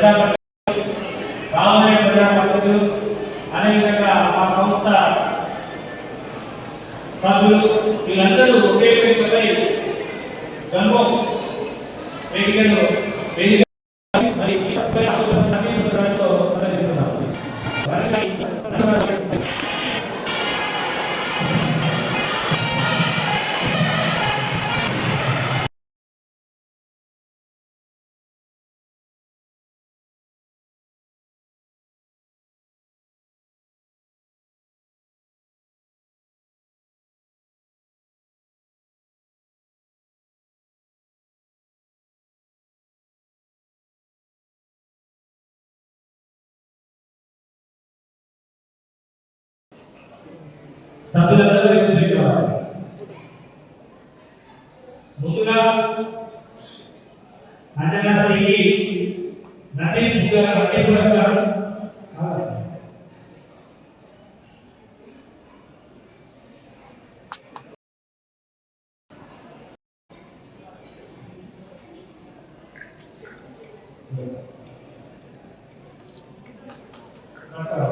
Allá సభ్యులందరూ ఎదురు కావాలి ముందుగా అంజనాశ్రీకి నటి ముఖ్య నటి పురస్కారం అంజనా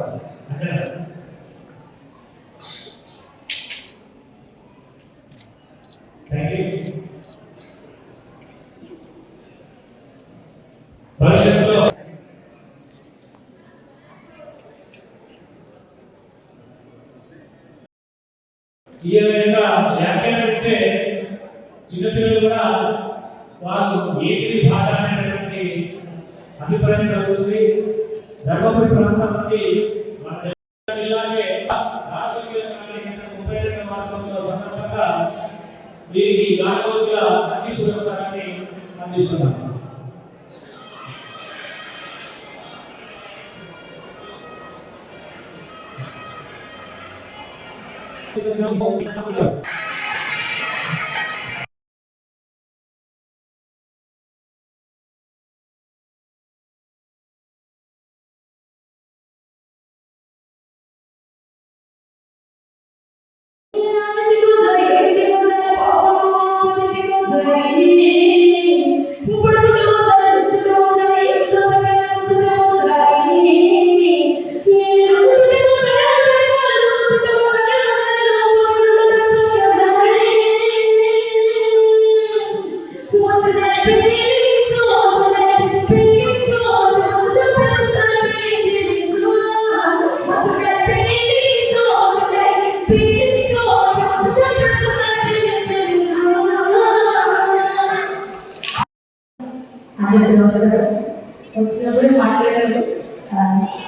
ఈ విధంగా వ్యాఖ్యానం అంటే చిన్నపిల్లలు కూడా వారు ఏంటి భాష అనేటువంటి అభిప్రాయం కలుగుతుంది. ధర్మపురి ప్రాంతం నుండి మన జిల్లాకే రాజకీయ ముప్పై రెండు వార్షికోత్సవ సందర్భంగా వీరికి గానకోకిల నంది పురస్కారాన్ని 공공기관을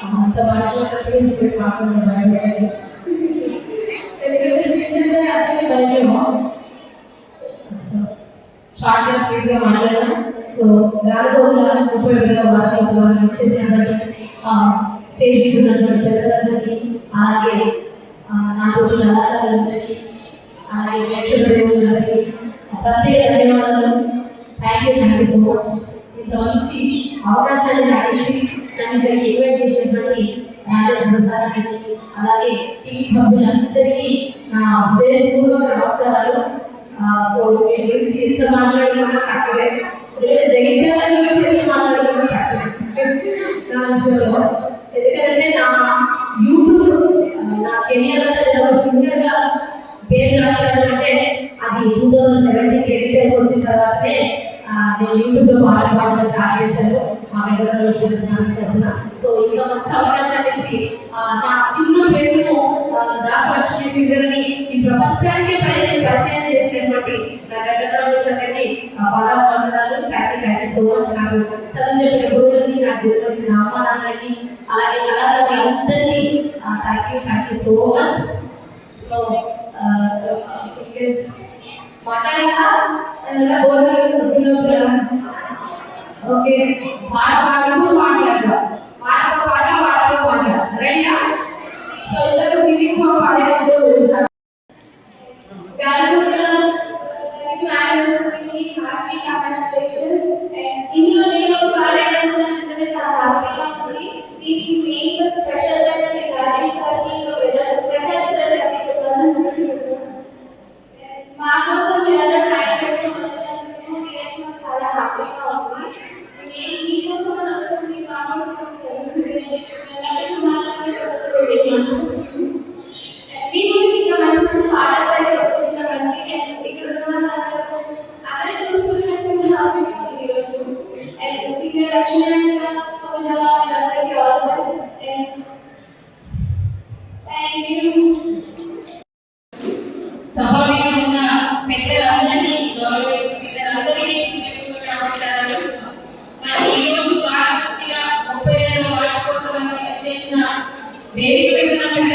అంత మాట్లాడినప్పుడు ఇప్పుడు మాట్లాడడం బయలుదేరారు ఎందుకంటే స్పీచ్ అంటే అందరికీ భయమేమో సో షార్ట్గా స్పీడ్గా మాట్లాడాను సో దానితో ముప్పై రెండవ భాషలో వచ్చేసినటువంటి స్టేజ్ మీద ఉన్నటువంటి పెద్దలందరికీ అలాగే నాతో కళాకారులందరికీ అలాగే ప్రేక్షక దేవులందరికీ ప్రత్యేక ధన్యవాదాలు. Thank you thank you so much ఇంత మంచి అవకాశాన్ని నాకు ఇచ్చి ఇరవై చేసినటువంటి రాజేష్ ప్రసాదానికి అలాగే టీం సభ్యులందరికీ నా ఉద్దేశపూర్వక నమస్కారాలు. సో మీ గురించి ఎంత మాట్లాడడం తక్కువే. ఎందుకంటే జగిత్యాల గురించి ఆ, నేను పాటలు పాడడం స్టార్ట్ చేశారు మా వెంకటరమణ ఛానల్ తరఫున సో ఇంకా మంచి అవకాశాలు ఇచ్చి నా చిన్న పేరును దాసలక్ష్మి సింగర్ అని ఈ ప్రపంచానికి ప్రజలు పరిచయం చేసినటువంటి నా వెంకటరమణ గారికి పాదాలు వందనాలు thank you thank you so much నాకు చదువు చెప్పిన గురువులని నాకు జన్మించిన అమ్మ నాన్నలకి అలాగే కళాకారులు అందరినీ thank you thank you so much so మాట్లాడగా board okay పాట పాడుతూ మాట్లాడదా పాటతో పాట పాటతో పాట రెడీయా సో ఇద్దరు ఫీలింగ్స్ పాడేటప్పుడు యానివర్సరీకి హ్యాపీ కంగ్రాచులేషన్స్ అండ్ ఇందులో నేను పాడాలనుకున్నందుకు చాలా హ్యాపీగా ఉంది దీనికి మెయిన్ స్పెషల్ గా శ్రీ రాజేష్ సార్కి వేదిక మీద